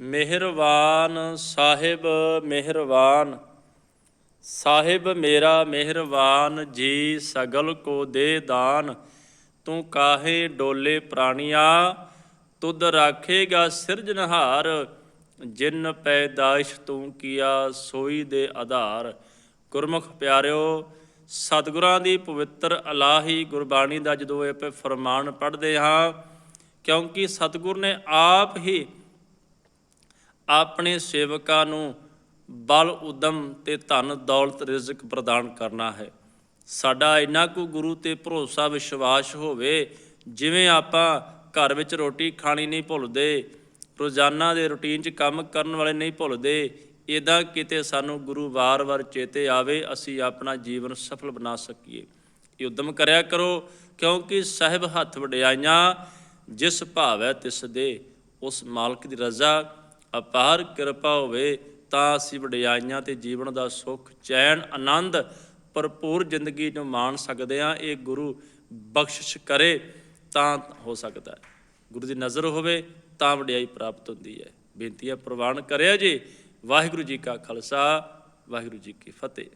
ਮਿਹਰਬਾਨ ਸਾਹਿਬ ਮਿਹਰਬਾਨ। ਸਾਹਿਬ ਮੇਰਾ ਮਿਹਰਬਾਨ, ਜੀ ਸਗਲ ਕੋ ਦੇ ਦਾਨ। ਤੂੰ ਕਾਹੇ ਡੋਲੇ ਪ੍ਰਾਣੀਆਂ, ਤੁਧ ਰਾਖੇਗਾ ਸਿਰਜਨਹਾਰ ਜਿਨ ਪੈਦਾਇਸ਼ ਤੂੰ ਕੀਆ, ਸੋਈ ਦੇ ਆਧਾਰ। ਗੁਰਮੁਖ ਪਿਆਰਿਓ, ਸਤਿਗੁਰਾਂ ਦੀ ਪਵਿੱਤਰ ਅਲਾਹੀ ਗੁਰਬਾਣੀ ਦਾ ਜਦੋਂ ਇਹ ਆਪਾਂ ਫਰਮਾਨ ਪੜ੍ਹਦੇ ਹਾਂ, ਕਿਉਂਕਿ ਸਤਿਗੁਰ ਨੇ ਆਪ ਹੀ ਆਪਣੇ ਸੇਵਕਾਂ ਨੂੰ ਬਲ, ਉਦਮ ਤੇ ਧਨ, ਦੌਲਤ, ਰਿਜ਼ਕ ਪ੍ਰਦਾਨ ਕਰਨਾ ਹੈ। ਸਾਡਾ ਇੰਨਾ ਕੁ ਗੁਰੂ ਤੇ ਭਰੋਸਾ, ਵਿਸ਼ਵਾਸ ਹੋਵੇ, ਜਿਵੇਂ ਆਪਾਂ ਘਰ ਵਿੱਚ ਰੋਟੀ ਖਾਣੀ ਨਹੀਂ ਭੁੱਲਦੇ, ਰੋਜ਼ਾਨਾ ਦੇ ਰੁਟੀਨ 'ਚ ਕੰਮ ਕਰਨ ਵਾਲੇ ਨਹੀਂ ਭੁੱਲਦੇ ਇਦਾਂ ਕਿਤੇ ਸਾਨੂੰ ਗੁਰੂ ਵਾਰ-ਵਾਰ ਚੇਤੇ ਆਵੇ, ਅਸੀਂ ਆਪਣਾ ਜੀਵਨ ਸਫਲ ਬਣਾ ਸਕੀਏ। ਇਹ ਉਦਮ ਕਰਿਆ ਕਰੋ, ਕਿਉਂਕਿ ਸਾਹਿਬ ਹੱਥ ਵਡਿਆਈਆਂ, ਜਿਸ ਭਾਵੈ ਤਿਸ ਦੇ, ਉਸ ਮਾਲਕ ਦੀ ਰਜ਼ਾ ਅਪਾਰ ਕਿਰਪਾ ਹੋਵੇ, ਤਾਂ ਅਸੀਂ ਵਡਿਆਈਆਂ ਤੇ ਜੀਵਨ ਦਾ ਸੁੱਖ, ਚੈਨ, ਆਨੰਦ, ਭਰਪੂਰ ਜ਼ਿੰਦਗੀ ਨੂੰ ਮਾਣ ਸਕਦੇ ਹਾਂ। ਇਹ ਗੁਰੂ ਬਖਸ਼ਿਸ਼ ਕਰੇ ਤਾਂ ਹੋ ਸਕਦਾ ਹੈ। ਗੁਰੂ ਦੀ ਨਜ਼ਰ ਹੋਵੇ ਤਾਂ ਵਡਿਆਈ ਪ੍ਰਾਪਤ ਹੁੰਦੀ ਹੈ। ਬੇਨਤੀ ਹੈ ਪ੍ਰਵਾਨ ਕਰਿਆ ਜੀ। ਵਾਹਿਗੁਰੂ ਜੀ ਕਾ ਖਾਲਸਾ, ਵਾਹਿਗੁਰੂ ਜੀ ਕੀ ਫਤਿਹ।